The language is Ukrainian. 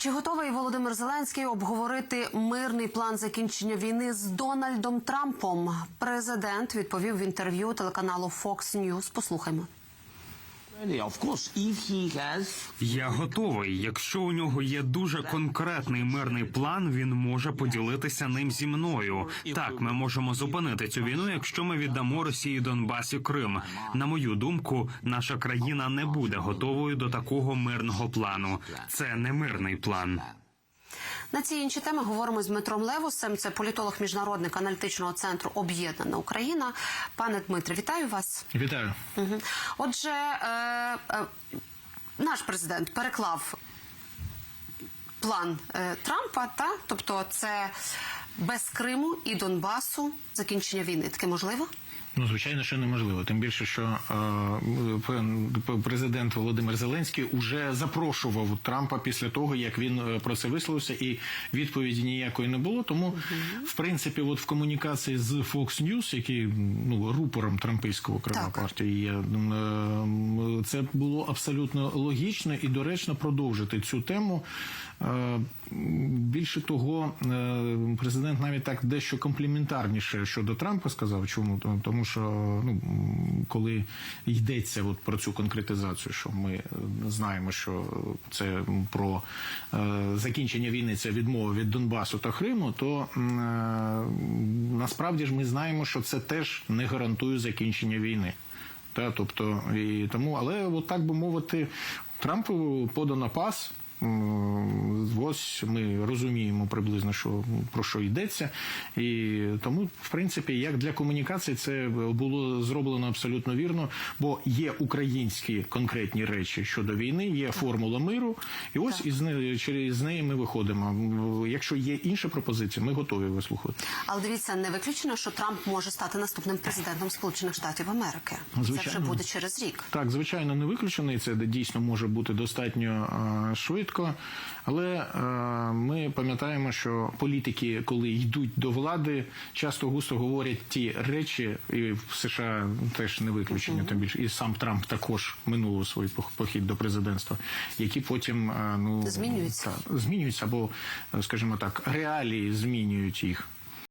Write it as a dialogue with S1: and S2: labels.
S1: Чи готовий Володимир Зеленський обговорити мирний план закінчення війни з Дональдом Трампом? Президент відповів в інтерв'ю телеканалу Fox News. Послухаймо.
S2: Я готовий. Якщо у нього є дуже конкретний мирний план, він може поділитися ним зі мною. Так, ми можемо зупинити цю війну, якщо ми віддамо Росії Донбас і Крим. На мою думку, наша країна не буде готовою до такого мирного плану. Це не мирний план.
S1: На ці інші теми говоримо з Дмитром Левусем. Це політолог міжнародник аналітичного центру Об'єднана Україна. Пане Дмитре, вітаю вас.
S3: Вітаю.
S1: Мгм. Отже, е, е, наш президент переклав план е, Трампа, та тобто це без Криму і Донбасу закінчення війни. Таке можливо?
S3: Ну, звичайно, що неможливо. Тим більше, що е, президент Володимир Зеленський уже запрошував Трампа після того, як він е, про це висловився, і відповіді ніякої не було. Тому, в принципі, от в комунікації з Fox News, який ну рупором трампійського крила
S1: Так.
S3: партії є, е, це було абсолютно логічно і доречно продовжити цю тему. Е, Більше того, е, президент навіть так дещо компліментарніше щодо Трампа сказав. Чому тому, що ну коли йдеться от про цю конкретизацію, що ми е, знаємо, що це про е, закінчення війни, це відмова від Донбасу та Криму, то е, насправді ж ми знаємо, що це теж не гарантує закінчення війни. Та, тобто, і тому, але от так би мовити, Трампу подано пас. Ось ми розуміємо приблизно, що про що йдеться, і тому, в принципі, як для комунікації, це було зроблено абсолютно вірно, бо є українські конкретні речі щодо війни, є формула миру, і ось із неї через неї ми виходимо. Якщо є інша пропозиція, ми готові вислухати.
S1: Але дивіться, не виключено, що Трамп може стати наступним президентом Сполучених Штатів Америки. Це вже
S3: Звичайно.
S1: буде через рік.
S3: Так, звичайно, не виключений. Це дійсно може бути достатньо е, швидко. Але е, ми пам'ятаємо, що політики, коли йдуть до влади, часто густо говорять ті речі, і в США теж не виключення, тим більше і сам Трамп також минуло свій пох- похід до президентства, які потім е, ну
S1: Змінюються.
S3: та, змінюються або, е, скажімо так, реалії змінюють їх.